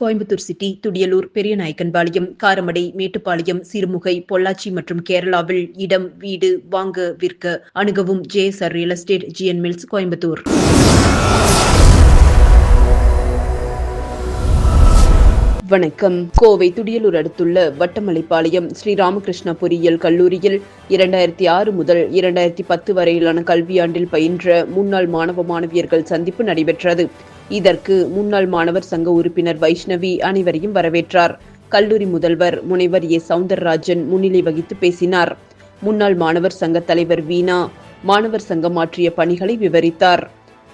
Coimbatore city Thudiyalur Periyanaickenpalayam Karamadai Mettupalayam Sirumugai Pollachi மற்றும் கேரளாவில் இடம் வீடு வாங்க விற்க அணுகவும் JSR real estate GN mills Coimbatore. வணக்கம். கோவை துடியலூர் அடுத்துள்ள வட்டமலைப்பாளையம் ஸ்ரீராமகிருஷ்ணா பொறியியல் கல்லூரியில் இரண்டாயிரத்தி ஆறு முதல் இரண்டாயிரத்தி பத்து வரையிலான கல்வியாண்டில் பயின்ற முன்னாள் மாணவ மாணவியர்கள் சந்திப்பு நடைபெற்றது. இதற்கு முன்னாள் மாணவர் சங்க உறுப்பினர் வைஷ்ணவி அனைவரையும் வரவேற்றார். கல்லூரி முதல்வர் முனைவர் ஏ. சவுந்தரராஜன் முன்னிலை வகித்து பேசினார். முன்னாள் மாணவர் சங்க தலைவர் வீணா மாணவர் சங்கம் ஆற்றிய பணிகளை விவரித்தார்.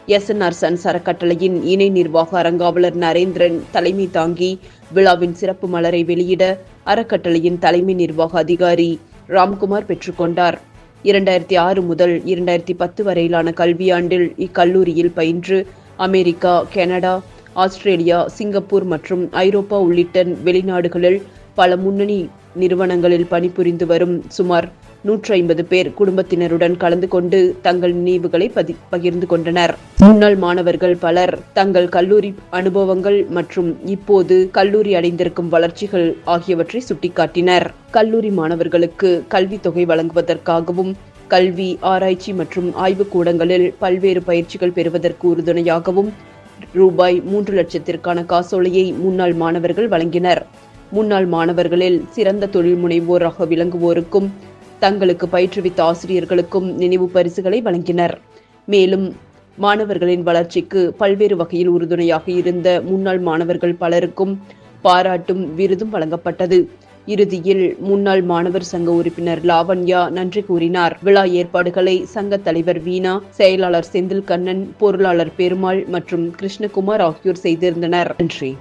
எஸ்என்ஆர் சன்ஸ் அறக்கட்டளையின் இணை நிர்வாக அரங்காவலர் நரேந்திரன் தலைமை தாங்கி விழாவின் சிறப்பு மலரை வெளியிட அறக்கட்டளையின் தலைமை நிர்வாக அதிகாரி ராம்குமார் பெற்றுக்கொண்டார் இரண்டாயிரத்தி ஆறு முதல் இரண்டாயிரத்தி பத்து வரையிலான கல்வியாண்டில் இக்கல்லூரியில் பயின்று அமெரிக்கா கனடா ஆஸ்திரேலியா சிங்கப்பூர் மற்றும் ஐரோப்பா உள்ளிட்ட வெளிநாடுகளில் பல முன்னணி நிறுவனங்களில் பணிபுரிந்து வரும் சுமார் நூற்றி ஐம்பது பேர் குடும்பத்தினருடன் கலந்து கொண்டு தங்கள் நினைவுகளை பதி பகிர்ந்து கொண்டனர். முன்னாள் மாணவர்கள் பலர் தங்கள் கல்லூரி அனுபவங்கள் மற்றும் இப்போது கல்லூரி அடைந்திருக்கும் வளர்ச்சிகள் ஆகியவற்றை சுட்டிக்காட்டினர். கல்லூரி மாணவர்களுக்கு கல்வித் தொகை வழங்குவதற்காகவும் கல்வி ஆராய்ச்சி மற்றும் ஆய்வுக் கூடங்களில் பல்வேறு பயிற்சிகள் பெறுவதற்கு உறுதுணையாகவும் ரூபாய் மூன்று லட்சத்திற்கான காசோலையை முன்னாள் மாணவர்கள் வழங்கினர். முன்னாள் மாணவர்களில் சிறந்த தொழில் முனைவோராக விளங்குவோருக்கும் தங்களுக்கு பயிற்றுவித்த ஆசிரியர்களுக்கும் நினைவு பரிசுகளை வழங்கினர். மேலும் மாணவர்களின் வளர்ச்சிக்கு பல்வேறு வகையில் உறுதுணையாக இருந்த முன்னாள் மாணவர்கள் பலருக்கும் பாராட்டும் விருதும் வழங்கப்பட்டது. இறுதியில் முன்னாள் மாணவர் சங்க உறுப்பினர் லாவண்யா நன்றி கூறினார். விழா ஏற்பாடுகளை சங்க தலைவர் வீணா செயலாளர் செந்தில் கண்ணன் பொருளாளர் பெருமாள் மற்றும் கிருஷ்ணகுமார் ஆகியோர் செய்திருந்தனர். நன்றி.